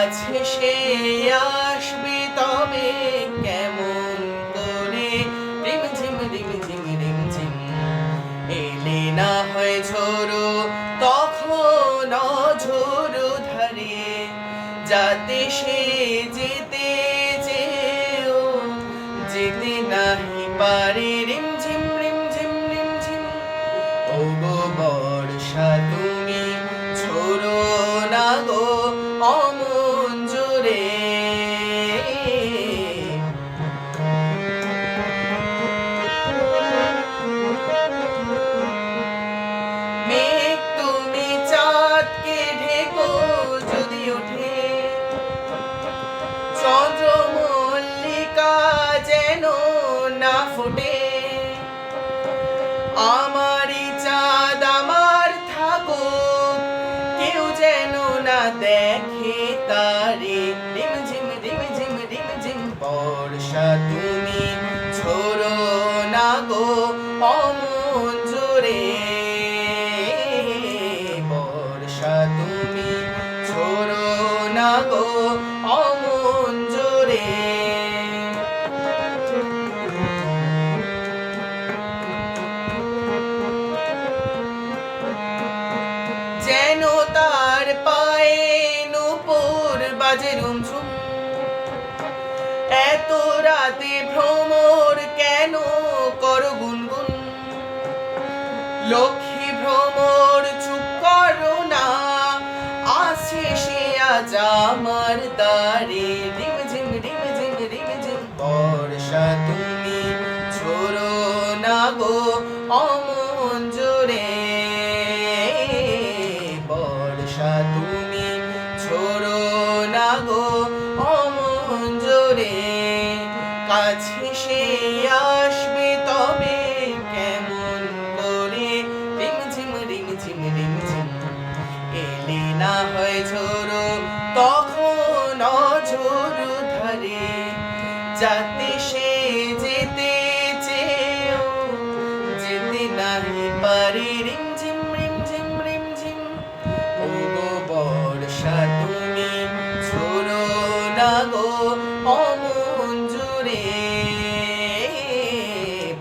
কাছে সে আসবে তবে কেমন করে রিম ঝিম রিম ঝিম রিম ঝিম। এলে না হয় ঝোড়ো, তখন ঝোড়ো ধারে। যাতে সে যেতে চেয়েও, যেতে নাহি পারে। রিম ঝিম রিম ঝিম রিম ঝিম। ও বর্ষা তুমি না ফোটে। আমারই চাঁদ আমার কেউ যেন না দেখে তারে। বর্ষা তুমি ছোড়ো না গো, অমন জোরে। বর্ষা, তুমি ছোড়ো না গো, অমন জোরে। যেন তার পায়ে নুপুর বাজে রুমঝুম লক্ষ্মী ভ্রমর চুপ করো না। আসে সে আজ আমার দ্বারে। রিম ঝিম রিম ঝিম রিম ঝিম, বর্ষা তুমি ছোড়ো না গো অমন জোরে। বর্ষা তুমি ছোড়ো না গো অমন জোরে। কাছে সে না হয় ঝোড়ো, তখন অঝোড়ো ধারে। যাতে সে যেতে চেয়েও, যেতে নাহি পারে। রিম ঝিম ঝিম ও বর্ষা, তুমি ছোড়ো না গো অমন জোরে।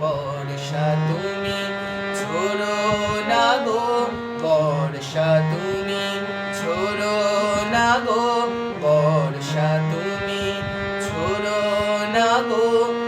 বর্ষা, তুমি না গো, বর্ষা, তুমি গো অমন